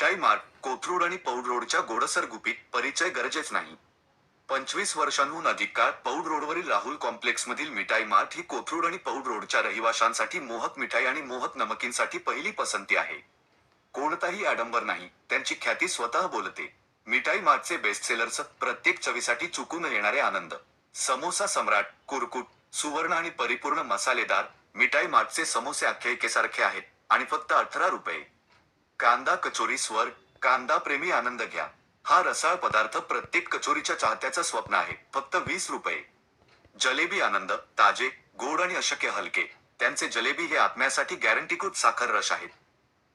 मिठाई mart Kothrud आणि पौड रोडच्या गोडसर गुपित परिचय गरजेच नाही. पंचवीस वर्षांहून अधिक काळ पौड रोडवरील राहुल कॉम्प्लेक्स मधील मिठाई मार्ट ही कोथरूड आणि पौड रोडच्या रहिवाशांसाठी मोहक मिठाई आणि मोहक नमकींसाठी पहिली पसंती आहे. कोणताही आडंबर नाही त्यांची ख्याती स्वतः बोलते. मिठाई मार्टचे बेस्ट सेलर्स प्रत्येक चवीसाठी चुकून येणारे आनंद. समोसा सम्राट कुरकुट सुवर्ण आणि परिपूर्ण मसालेदार मिठाई मार्टचे समोसे आख्यायिकेसारखे आहेत आणि फक्त अठरा रुपये. कांदा कचोरी स्वर कांदा प्रेमी आनंद घ्या. हा रसाळ पदार्थ प्रत्येक कचोरीच्या चाहत्याचं स्वप्न आहे. फक्त वीस रुपये. जलेबी आनंद ताजे गोड आणि अशक्य हलके. त्यांचे जलेबी हे आत्म्यासाठी गॅरंटीकृत साखर रस आहेत.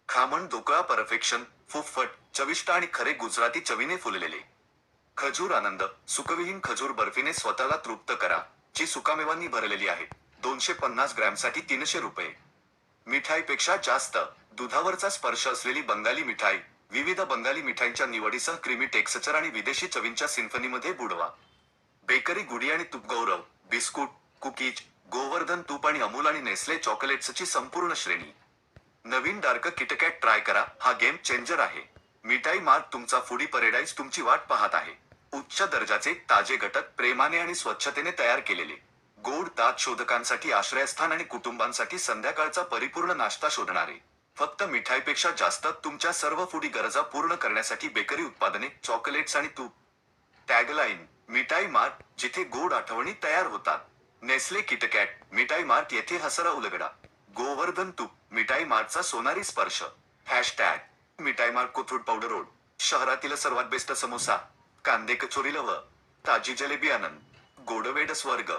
खामण ढोकळा परफेक्शन फुफट चविष्ट आणि खरे गुजराती चवीने फुललेले. खजूर आनंद सुकविहीन खजूर बर्फीने स्वतःला तृप्त करा. जी सुकामेवांनी भरलेली आहे. दोनशे पन्नास ग्रॅमसाठी तीनशे रुपये. मिठाईपेक्षा जास्त. दुधावरचा स्पर्श असलेली बंगाली मिठाई विविध बंगाली मिठाईंच्या निवडीसह क्रिमी टेक्स्चर आणि विदेशी चवींच्या सिम्फनीमध्ये बुडवा. बेकरी गुडी आणि तुपगौरव बिस्कुट कुकीज गोवर्धन तूप आणि अमूल आणि नेस्ले चॉकलेट्सची संपूर्ण श्रेणी. नवीन डार्क किटकॅट ट्राय करा हा गेम चेंजर आहे. मिठाई मार्ग तुमचा फुडी परेडाईज तुमची वाट पाहत आहे. उच्च दर्जाचे ताजे घटक प्रेमाने आणि स्वच्छतेने तयार केलेले. गोड दात शोधकांसाठी आश्रयस्थान आणि कुटुंबांसाठी संध्याकाळचा परिपूर्ण नाश्ता शोधणारे. फक्त मिठाईपेक्षा जास्त तुमच्या सर्व फुडी गरजा पूर्ण करण्यासाठी बेकरी उत्पादने चॉकलेट्स आणि तूप. टॅगलाईन मिठाई मार्ट जिथे गोड आठवणी तयार होतात. नेस्ले किटकॅट मिठाई मार्ट येथे हसरा उलगडा. गोवर्धन तूप मिठाई मार्टचा सोनारी स्पर्श. हॅशटॅग मिठाई मार्ट कोथरूड पावडर रोड. शहरातील सर्वात बेस्ट समोसा कांदे कचोरी लव. ताजी जलेबी आनंद. गोडवेड स्वर्ग.